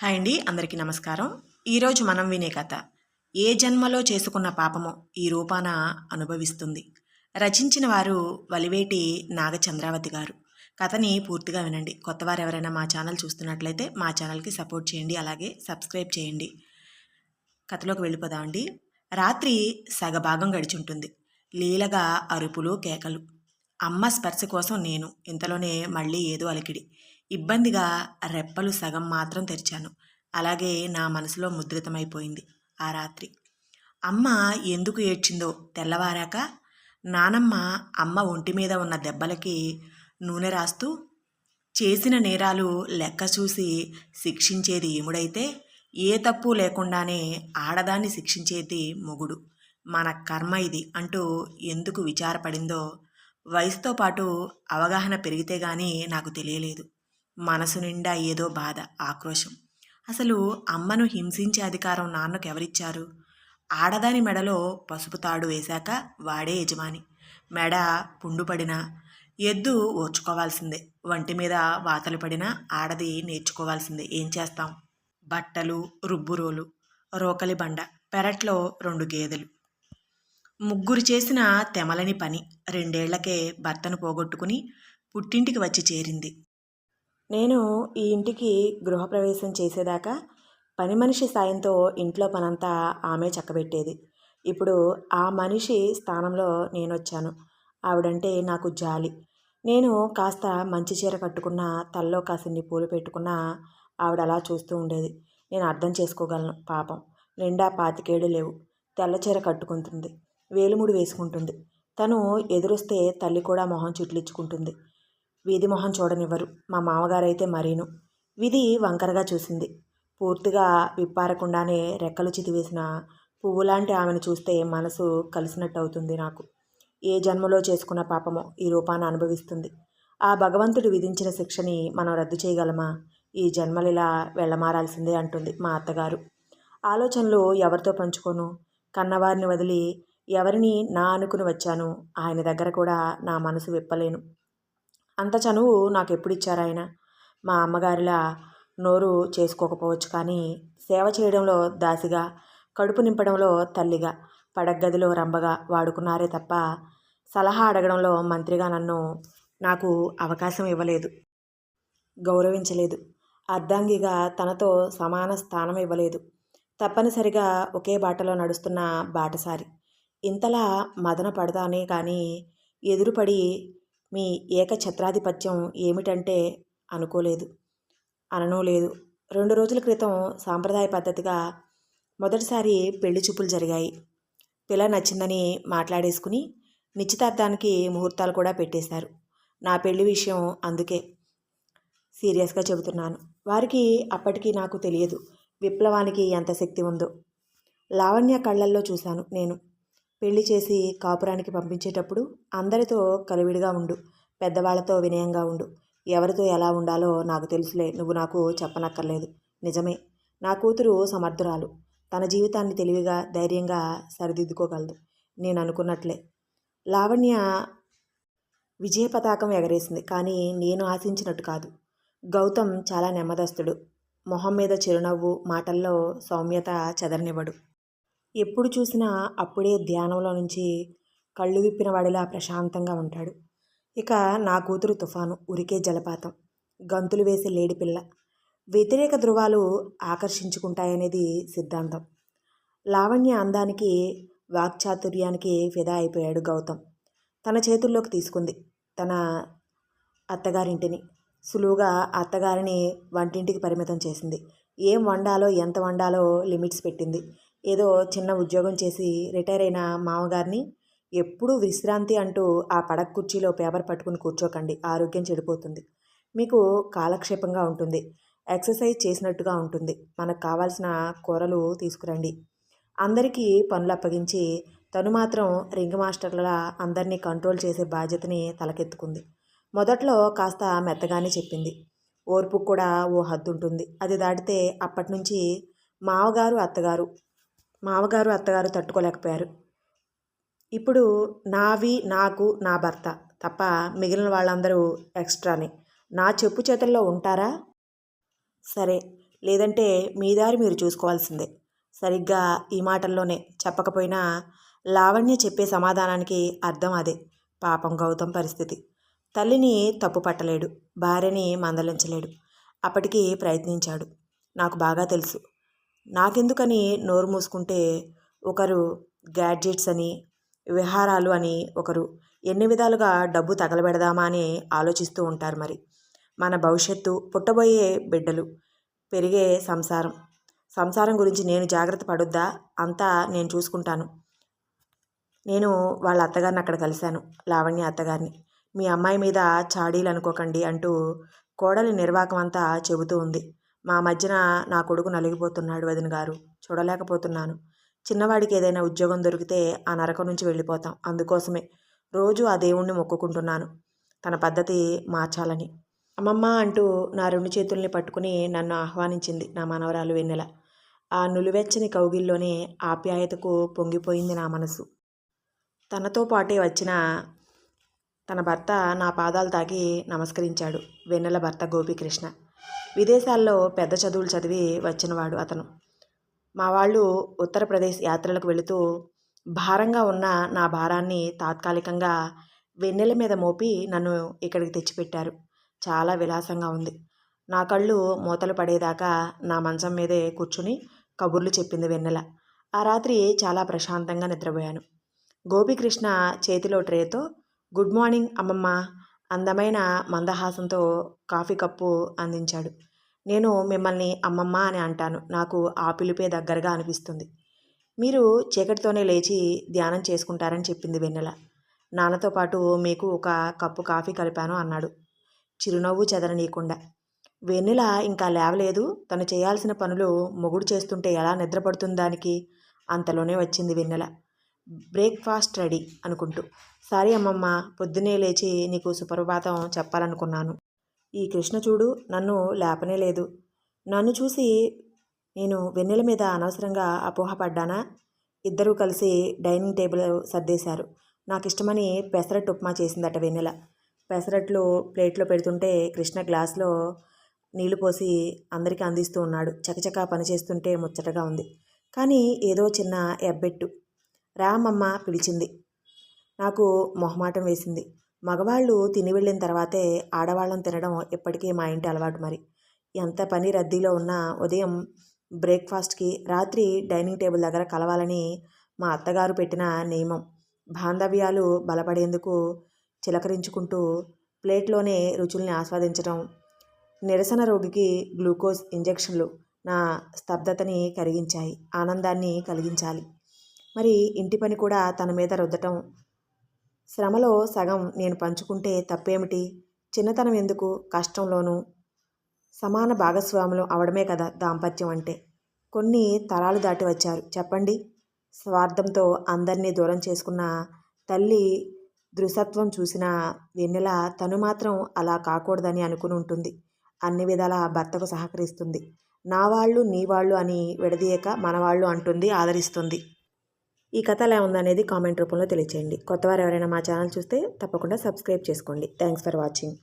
Hi అండి అందరికీ నమస్కారం. ఈరోజు మనం వినే కథ ఏ జన్మలో చేసుకున్న పాపమో ఈ రూపాన అనుభవిస్తుంది. రచించిన వారు వలివేటి నాగచంద్రావతి గారు. కథని పూర్తిగా వినండి. కొత్తవారు ఎవరైనా మా ఛానల్ చూస్తున్నట్లయితే మా ఛానల్కి సపోర్ట్ చేయండి అలాగే సబ్స్క్రైబ్ చేయండి. కథలోకి వెళ్ళిపోదామండి రాత్రి సగభాగం గడిచుంటుంది. లీలగా అరుపులు కేకలు. అమ్మ స్పర్శ కోసం నేను ఇంతలోనే మళ్ళీ ఏదో అలికిడి. ఇబ్బందిగా రెప్పలు సగం మాత్రం తెరిచాను. అలాగే నా మనసులో ముద్రితమైపోయింది ఆ రాత్రి. అమ్మ ఎందుకు ఏడ్చిందో తెల్లవారాక నానమ్మ అమ్మ ఒంటి మీద ఉన్న దెబ్బలకి నూనె రాస్తూ చేసిన నేరాలు లెక్క చూసి శిక్షించేది ఏముడైతే ఏ తప్పు లేకుండానే ఆడదాన్ని శిక్షించేది మొగుడు. మన కర్మ ఇది అంటూ ఎందుకు విచారపడిందో వయసుతో పాటు అవగాహన పెరిగితే గానీ నాకు తెలియలేదు. మనసు నిండా ఏదో బాధ ఆక్రోశం. అసలు అమ్మను హింసించే అధికారం నాన్నకు ఎవరిచ్చారు ఆడదాని మెడలో పసుపు తాడు వేశాక వాడే యజమాని. మెడ పుండుపడినా ఎద్దు ఓర్చుకోవాల్సిందే. వంటి మీద వాతలు పడినా ఆడది నేర్చుకోవాల్సిందే. ఏం చేస్తాం? బట్టలు రుబ్బురోలు రోకలి బండ పెరట్లో రెండు గేదెలు. ముగ్గురు చేసిన తెమలని పని రెండేళ్ళకే భర్తను పోగొట్టుకుని పుట్టింటికి వచ్చి చేరింది. నేను ఈ ఇంటికి గృహప్రవేశం చేసేదాకా పని మనిషి సాయంతో ఇంట్లో పనంతా ఆమె చక్కబెట్టేది. ఇప్పుడు ఆ మనిషి స్థానంలో నేను వచ్చాను ఆవిడంటే నాకు జాలి. నేను కాస్త మంచి చీర కట్టుకున్న తల్లో కాసిన్ని పూలు పెట్టుకున్న ఆవిడ అలా చూస్తూ ఉండేది. నేను అర్థం చేసుకోగలను పాపం. నిండా పాతికేడు లేవు. తెల్ల చీర కట్టుకుంటుంది. వేలుముడి వేసుకుంటుంది. తను ఎదురొస్తే తల్లి కూడా మొహం చుట్లించుకుంటుంది వీధి మొహం చూడనివ్వరు. మా మామగారైతే మరీను. విధి వంకరగా చూసింది. పూర్తిగా విప్పారకుండానే రెక్కలు చితివేసిన పువ్వులాంటి ఆమెను చూస్తే మనసు కలిసినట్టు అవుతుంది నాకు. ఏ జన్మలో చేసుకున్న పాపమో ఈ రూపాన్ని అనుభవిస్తుంది. ఆ భగవంతుడు విధించిన శిక్షని మనం రద్దు చేయగలమా? ఈ జన్మలిలా వెళ్ళమారాల్సిందే అంటుంది మా అత్తగారు. ఆలోచనలు ఎవరితో పంచుకోను? కన్నవారిని వదిలి ఎవరిని నా అనుకుని వచ్చాను? ఆయన దగ్గర కూడా నా మనసు విప్పలేను. అంత చనువు నాకు ఎప్పుడు ఇచ్చారు ఆయన? మా అమ్మగారిలా నోరు చేసుకోకపోవచ్చు కానీ సేవ చేయడంలో దాసిగా కడుపు నింపడంలో తల్లిగా పడగదిలో రంబగా వాడుకున్నారే తప్ప సలహా అడగడంలో మంత్రిగా నన్ను నాకు అవకాశం ఇవ్వలేదు. గౌరవించలేదు. అర్ధాంగిగా తనతో సమాన స్థానం ఇవ్వలేదు. తప్పనిసరిగా ఒకే బాటలో నడుస్తున్న బాటసారి. ఇంతలా మదన పడతానే కానీ ఎదురుపడి మీ ఏకఛత్రాధిపత్యం ఏమిటంటే అనుకోలేదు. అననూ లేదు. రెండు రోజుల క్రితం సాంప్రదాయ పద్ధతిగా మొదటిసారి పెళ్ళి చూపులు జరిగాయి. పిల్ల నచ్చిందని మాట్లాడేసుకుని నిశ్చితార్థానికి ముహూర్తాలు కూడా పెట్టేశారు. నా పెళ్ళి విషయం అందుకే సీరియస్గా చెబుతున్నాను. వారికి అప్పటికి నాకు తెలియదు విప్లవానికి ఎంత శక్తి ఉందో. లావణ్య కళ్ళల్లో చూశాను నేను. పెళ్ళి చేసి కాపురానికి పంపించేటప్పుడు అందరితో కలివిడిగా ఉండు పెద్దవాళ్ళతో వినయంగా ఉండు. ఎవరితో ఎలా ఉండాలో నాకు తెలుసులే నువ్వు నాకు చెప్పనక్కర్లేదు. నిజమే నా కూతురు సమర్థురాలు. తన జీవితాన్ని తెలివిగా ధైర్యంగా సరిదిద్దుకోగలదు. నేను అనుకున్నట్లే. లావణ్య విజయ పతాకం ఎగరేసింది కానీ నేను ఆశించినట్టు కాదు. గౌతమ్ చాలా నెమ్మదస్తుడు. మొహం మీద చిరునవ్వు మాటల్లో సౌమ్యత చెదరనివ్వడు. ఎప్పుడు చూసినా అప్పుడే ధ్యానంలో నుంచి కళ్ళు విప్పిన వాడిలా ప్రశాంతంగా ఉంటాడు. ఇక నా కూతురు తుఫాను ఉరికే జలపాతం గంతులు వేసే లేడిపిల్ల వ్యతిరేక ధృవాలు ఆకర్షించుకుంటాయనేది సిద్ధాంతం. లావణ్య అందానికి వాక్చాతుర్యానికి ఫిదా అయిపోయాడు గౌతమ్. తన చేతుల్లోకి తీసుకుంది. తన అత్తగారింటిని. సులువుగా అత్తగారిని వంటింటికి పరిమితం చేసింది. ఏం వండాలో ఎంత వండాలో లిమిట్స్ పెట్టింది. ఏదో చిన్న ఉద్యోగం చేసి రిటైర్ అయిన మామగారిని ఎప్పుడూ విశ్రాంతి అంటూ ఆ పడక కుర్చీలో పేపర్ పట్టుకుని కూర్చోకండి. ఆరోగ్యం చెడిపోతుంది. మీకు కాలక్షేపంగా ఉంటుంది. ఎక్సర్సైజ్ చేసినట్టుగా ఉంటుంది. మనకు కావాల్సిన కూరలు తీసుకురండి. అందరికీ పనులు అప్పగించి తను మాత్రం రింగ్ మాస్టర్ల అందరినీ కంట్రోల్ చేసే బాధ్యతని తలకెత్తుకుంది. మొదట్లో కాస్త మెత్తగానే చెప్పింది. ఓర్పు కూడా ఓ హద్దు ఉంటుంది అది దాటితే అప్పటి నుంచి మావగారు అత్తగారు మామగారు అత్తగారు తట్టుకోలేకపోయారు. ఇప్పుడు నావి నాకు నా భర్త తప్ప మిగిలిన వాళ్ళందరూ ఎక్స్ట్రానే. నా చెప్పు చేతుల్లో ఉంటారా? సరే లేదంటే మీ దారి మీరు చూసుకోవాల్సిందే. సరిగ్గా ఈ మాటల్లోనే చెప్పకపోయినా లావణ్య చెప్పే సమాధానానికి అర్థం అదే. పాపం గౌతమ్ పరిస్థితి. తల్లిని తప్పు పట్టలేడు భార్యని మందలించలేడు. అప్పటికి ప్రయత్నించాడు. నాకు బాగా తెలుసు. నాకెందుకని నోరు మూసుకుంటే ఒకరు గ్యాడ్జెట్స్ అని విహారాలు అని ఒకరు ఎన్ని విధాలుగా డబ్బు తగలబెడదామా అని ఆలోచిస్తూ ఉంటారు మరి. మన భవిష్యత్తు పుట్టబోయే బిడ్డలు పెరిగే సంసారం. సంసారం గురించి నేను జాగ్రత్త పడొద్దా? అంతా నేను చూసుకుంటాను. నేను వాళ్ళ అత్తగారిని అక్కడ కలిశాను లావణ్య అత్తగారిని. మీ అమ్మాయి మీద చాడీలు అనుకోకండి అంటూ కోడలి నిర్వాకం అంతా చెబుతూ ఉంది. మా మధ్యన నా కొడుకు నలిగిపోతున్నాడు వదిన గారు. చూడలేకపోతున్నాను. చిన్నవాడికి ఏదైనా ఉద్యోగం దొరికితే ఆ నరకం నుంచి వెళ్ళిపోతాం. అందుకోసమే రోజు ఆ దేవుణ్ణి మొక్కుకుంటున్నాను. తన పద్ధతి మార్చాలని. అమ్మమ్మ అంటూ నా రెండు చేతుల్ని పట్టుకుని నన్ను ఆహ్వానించింది నా మనవరాలు వెన్నెల. ఆ నులివెచ్చని కౌగిల్లోనే ఆప్యాయతకు పొంగిపోయింది నా మనసు. తనతో పాటే వచ్చిన తన భర్త నా పాదాలు తాకి నమస్కరించాడు వెన్నెల భర్త గోపీకృష్ణ. విదేశాల్లో పెద్ద చదువులు చదివి వచ్చినవాడు అతను. మా వాళ్ళు ఉత్తరప్రదేశ్ యాత్రలకు వెళుతూ భారంగా ఉన్న నా భారాన్ని తాత్కాలికంగా వెన్నెల మీద మోపి నన్ను ఇక్కడికి తెచ్చిపెట్టారు. చాలా విలాసంగా ఉంది. నా కళ్ళు మూతలు పడేదాకా నా మంచం మీదే కూర్చుని కబుర్లు చెప్పింది వెన్నెల. ఆ రాత్రి చాలా ప్రశాంతంగా నిద్రపోయాను. గోపికృష్ణ చేతిలో ట్రేతో గుడ్ మార్నింగ్ అమ్మమ్మ. అందమైన మందహాసంతో కాఫీ కప్పు అందించాడు. నేను మిమ్మల్ని అమ్మమ్మ అని అంటాను. నాకు ఆ పిలిపే దగ్గరగా అనిపిస్తుంది. మీరు చీకటితోనే లేచి ధ్యానం చేసుకుంటారని చెప్పింది వెన్నెల. నాన్నతో పాటు మీకు ఒక కప్పు కాఫీ కలిపాను అన్నాడు చిరునవ్వు చెదరనీయకుండా. వెన్నెల ఇంకా లేవలేదు. తను చేయాల్సిన పనులు మొగుడు చేస్తుంటే ఎలా నిద్రపడుతుంది దానికి? అంతలోనే వచ్చింది వెన్నెల. బ్రేక్ఫాస్ట్ రెడీ అనుకుంటూ. సారీ అమ్మమ్మ పొద్దున్నే లేచి నీకు సుప్రభాతం చెప్పాలనుకున్నాను. ఈ కృష్ణ చూడు నన్ను లేపనే లేదు. నన్ను చూసి నేను వెన్నెల మీద అనవసరంగా అపోహపడ్డానా? ఇద్దరూ కలిసి డైనింగ్ టేబుల్ సర్దేశారు. నాకు ఇష్టమని పెసరట్టు ఉప్మా చేసిందట వెన్నెల. పెసరట్లు ప్లేట్లో పెడుతుంటే కృష్ణ గ్లాస్లో నీళ్ళు పోసి అందరికీ అందిస్తూ ఉన్నాడు. చకచకా పనిచేస్తుంటే ముచ్చటగా ఉంది. కానీ ఏదో చిన్న ఎబ్బెట్టు. రామమ్మ పిలిచింది. నాకు మొహమాటం వేసింది. మగవాళ్ళు తిని వెళ్ళిన తర్వాతే ఆడవాళ్ళం తినడం ఇప్పటికీ మా ఇంటి అలవాటు మరి. ఎంత పని రద్దీలో ఉన్నా ఉదయం బ్రేక్ఫాస్ట్కి రాత్రి డైనింగ్ టేబుల్ దగ్గర కలవాలని మా అత్తగారు పెట్టిన నియమం. బాంధవ్యాలు బలపడేందుకు చిలకరించుకుంటూ ప్లేట్లోనే రుచుల్ని ఆస్వాదించడం నిరసన రోగికి గ్లూకోజ్ ఇంజెక్షన్లు నా స్తబ్దతని కరిగించాయి ఆనందాన్ని కలిగించాలి. మరి ఇంటి పని కూడా తన మీద రుద్దటం. శ్రమలో సగం నేను పంచుకుంటే తప్పేమిటి? చిన్నతనం ఎందుకు? కష్టంలోనూ. సమాన భాగస్వాములు అవడమే కదా దాంపత్యం అంటే. కొన్ని తరాలు దాటి వచ్చారు. చెప్పండి. స్వార్థంతో అందరినీ దూరం చేసుకున్న తల్లి దృశత్వం చూసిన వెన్నెల తను మాత్రం అలా కాకూడదని అనుకుని ఉంటుంది. అన్ని విధాల భర్తకు సహకరిస్తుంది. నా వాళ్ళు నీ వాళ్ళు అని విడదీయక మనవాళ్ళు అంటుంది ఆదరిస్తుంది. ఈ కథ ఎలా ఉందనేది కామెంట్ రూపంలో తెలియచేయండి. కొత్తవారు ఎవరైనా మా ఛానల్ చూస్తే తప్పకుండా సబ్స్క్రైబ్ చేసుకోండి. Thanks for watching.